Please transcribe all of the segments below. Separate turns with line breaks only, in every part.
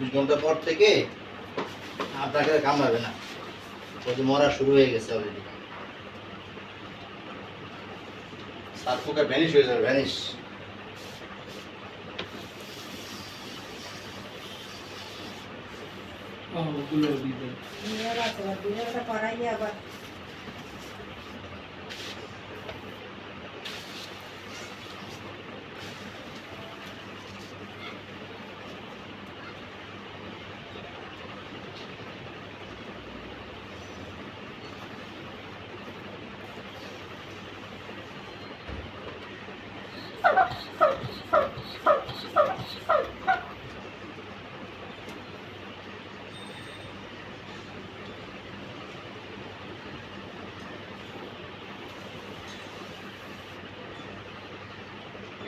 চব্বিশ ঘণ্টা পর থেকে আপনাকে কামড়াবে না। ওই যে মরা শুরু হয়ে গেছে অলরেডি সাত পোকা ভ্যানিশ হয়ে যাবে ভ্যানিশ
ওগুলো দিতে
নিয়ে গেছে এবার ভিডিওটা করাই আবার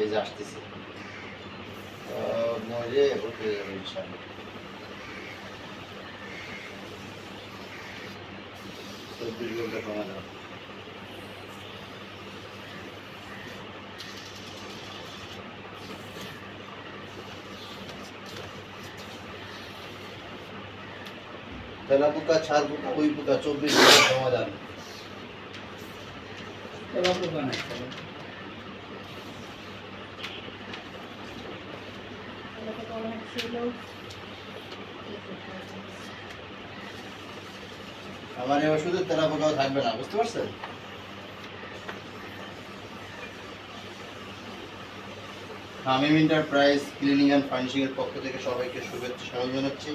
এই যে আসতেছে যাবে চব্বিশ ঘণ্টা সময় দাও। তেলা পোকা ছাড় পোকা ওই পোকা চব্বিশ ঘণ্টা সমাধান
এবার পোকা নাই
এটা তো অনেক
আমার এই ওষুধে তেলা পোকাও থাকবে না, বুঝতে পারছেন? Hamim enterprise cleaning and furnishing এর পক্ষ থেকে সবাইকে শুভেচ্ছা, স্বাগত জানাচ্ছি।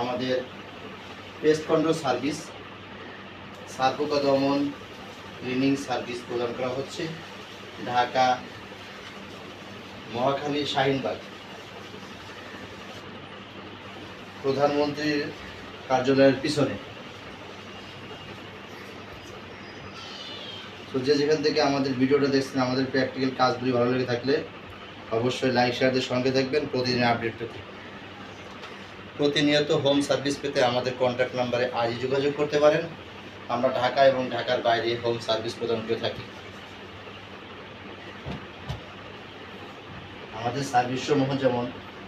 আমাদের পেস্ট কন্ট্রোল সার্ভিস সার্পোকা দমন ক্লিনিং সার্ভিস প্রদান করা হচ্ছে, ঢাকা, মহাখালী, শাহিনবাগ। প্রধানমন্ত্রীর কার্যালয়ের পিছনে। তো যে যেখান থেকে আমাদের ভিডিওটা দেখছেন, আমাদের প্র্যাকটিক্যাল কাজগুলি ভালো লেগে থাকলে অবশ্যই লাইক শেয়ারদের সঙ্গে থাকবেন প্রতিদিন আপডেট পেতে। প্রতিনিয়ত হোম সার্ভিস পেতে আমাদের কন্ট্যাক্ট নাম্বারে আজই যোগাযোগ করতে পারেন। আমরা ঢাকা এবং ঢাকার বাইরে হোম সার্ভিস প্রদান করে থাকি। আমাদের সার্ভিস সমূহ যেমন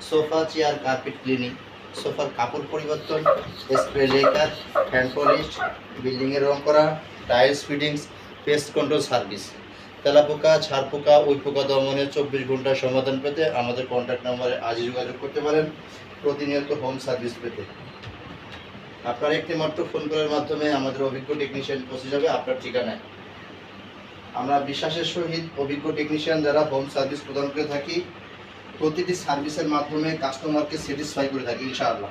সোফা চেয়ার কার্পেট ক্লিনিং সোফার কাপড় পরিবর্তন, স্প্রে লেকার হ্যান্ড পলিশ বিল্ডিংয়ের রং করা tiles fittings pest control service তেলাপোকা ছাড়পোকা ওই পোকা দমনের চব্বিশ ঘণ্টার সমাধান পেতে আমাদের কন্ট্যাক্ট নাম্বারে আজই যোগাযোগ করতে পারেন। প্রতিনিয়ত হোম সার্ভিস পেতে। আপনার একটি মাত্র ফোন কলের মাধ্যমে আমাদের অভিজ্ঞ টেকনিশিয়ান পৌঁছে যাবে আপনার ঠিকানায়। আমরা বিশ্বাসের সহিত অভিজ্ঞ টেকনিশিয়ান যারা হোম সার্ভিস প্রদান করে থাকি প্রতিটি সার্ভিসের মাধ্যমে কাস্টমারকে স্যাটিসফাই করে থাকি, ইনশাআল্লাহ।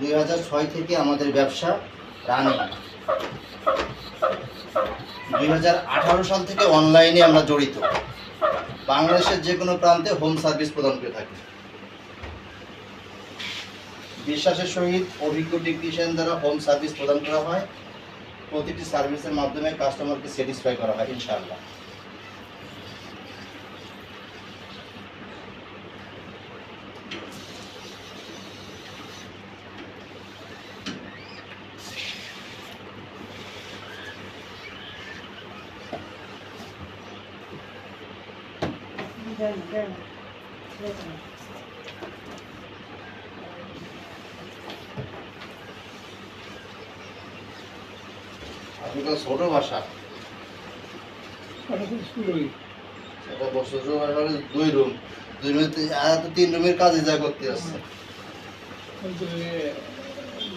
দুই হাজার ছয় থেকে আমাদের ব্যবসা রানিং দুই হাজার আঠারো সাল থেকে অনলাইনে আমরা জড়িত। বাংলাদেশের যে কোনো প্রান্তে হোম সার্ভিস প্রদান করে থাকে। বিশ্বাসের সহিত অভিজ্ঞ টেকনিশিয়ান দ্বারা হোম সার্ভিস প্রদান করা হয়। প্রতিটি সার্ভিসের মাধ্যমে কাস্টমারকে স্যাটিসফাই করা হয়, ইনশাআল্লাহ। আপনার ছোট এটা বছর দুই রুম দুই রুমে আর তো তিন রুমের কাজে যা করতে আসছে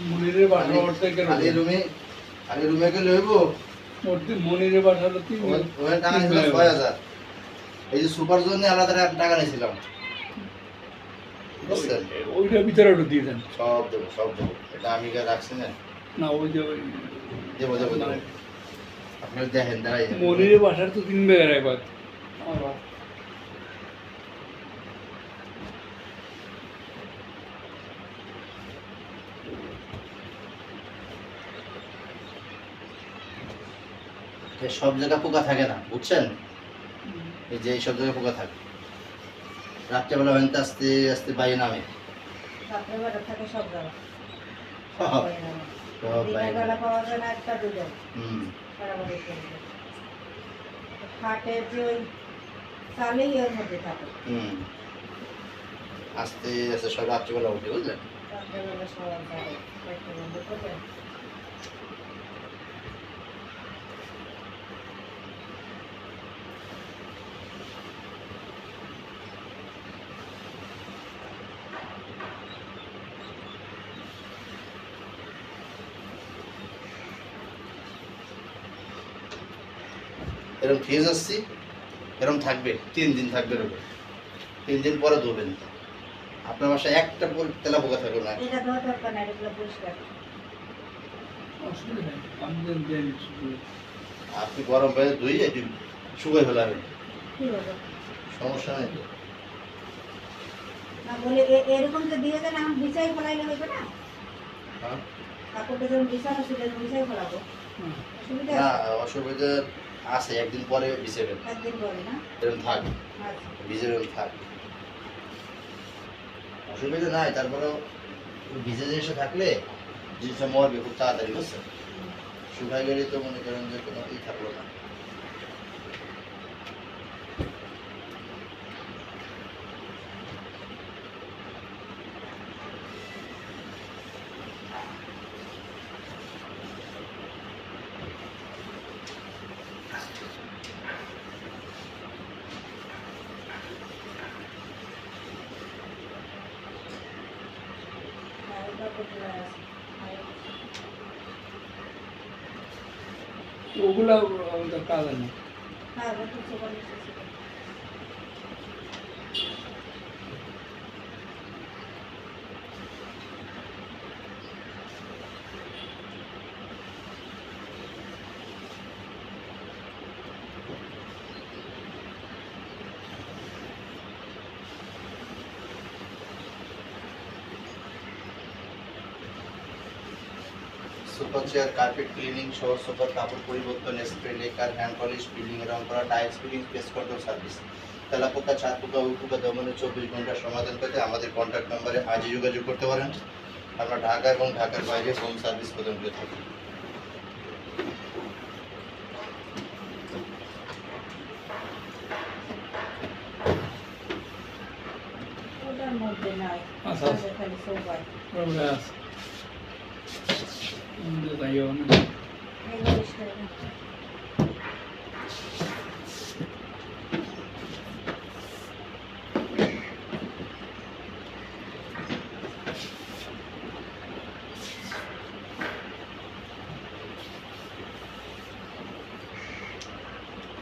মনিরের বাসা ওর থেকে
খালি রুমে খালি রুমে গেলে হইব?
মনিরের বাসা তিন
ছয় হাজার। এই যে সুপার জন্য আলাদা টাকা নিয়েছিলাম। বুঝছেন?
ওইটা ভিতরে ওটা দিয়ে দেন।
সব দেবো সব দেবো। এটা আমি রাখছি না?
না ওই যে ওই
দেবো দেবো দেবো। আপনার দেখেন দাঁড়াই যান।
মনিরের বাসার তো তিন বেগার একবার।
সব জায়গায় পোকা থাকে না বুঝছেন? যে এই সব জায়গায় পোকা থাকে। রাত্রেবেলা বাড়িতে আসতে আসতে বাইরে নামে।
সব
সব সব আস্তে আস্তে সব রাত্রিবেলা উঠে বুঝলেন?
রাত্রেবেলা সবার
এরকম ফিজ আসছি এরকম থাকবে তিন দিন থাকবে এরকম। তিন দিন পরে ধোবেন। আপনার বাসায় একটা তেলা পোকা থাকবে না। আপনি গরম পায়ে ধুয়ে এটি শুকাই ফেলাবেন
কি
সমস্যা নেই তো।
বলে এরকম যে দিয়ে দেন আমি বিছাই ফেলাইলে হবে না।
হ্যাঁ?
কাপড়টা যখন বিছানো সেটা বিছাই ফেলাবো। অসুবিধা?
না অসুবিধা আছে একদিন পরে এরকম থাক।
আচ্ছা।
থাক। অসুবিধা নাই তারপরেও ভিজে জিনিসটা থাকলে জিনিসটা মরবে খুব তাড়াতাড়ি বুঝছে শুকাই গেলে তো মনে করেন যে কোনো ই থাকল না।
ওগুলা কাজ নেই
সুপার চেয়ার কার্পেট ক্লিনিং সহ সুপার কাপড় পরিবর্তন spray lacquer hand polish building রং করা tiles fitting pest control service তেলাপোকা চার পোকা উপুকা দমনে চব্বিশ ঘণ্টার সমাধান পেতে আমাদের কন্ট্যাক্ট নাম্বারে আজই যোগাযোগ করতে পারেন। আমরা ঢাকা এবং ঢাকার বাইরে হোম সার্ভিস প্রদান করে থাকি।
ওটার মধ্যে নাই।
আচ্ছা, আচ্ছা।
খালি সবাই।
ওগুলা আছে আমাদের তাইও না
এগুলো ইস্টাই না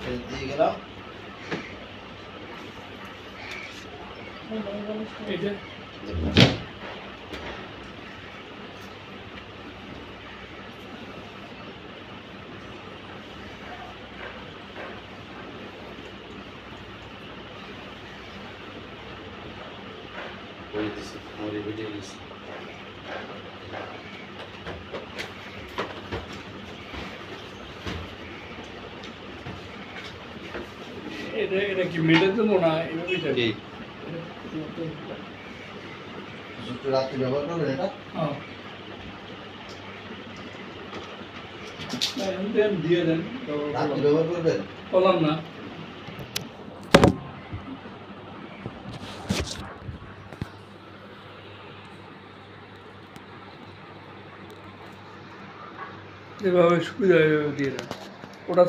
এই দিয়ে গেলাম
এগুলো ইস্টাই
এটা
দেখুন। করে দিছি মরে বেটে গেছি
এটা এটা কি মেটে দেবো না এভাবে যাবে
এই ব্যবহার করবেন এটা
হ্যাঁ না, দিয়ে দেন
রাত্রি ব্যবহার করবেন
বললাম না এভাবে সুবিধা দিয়ে দেন ওটা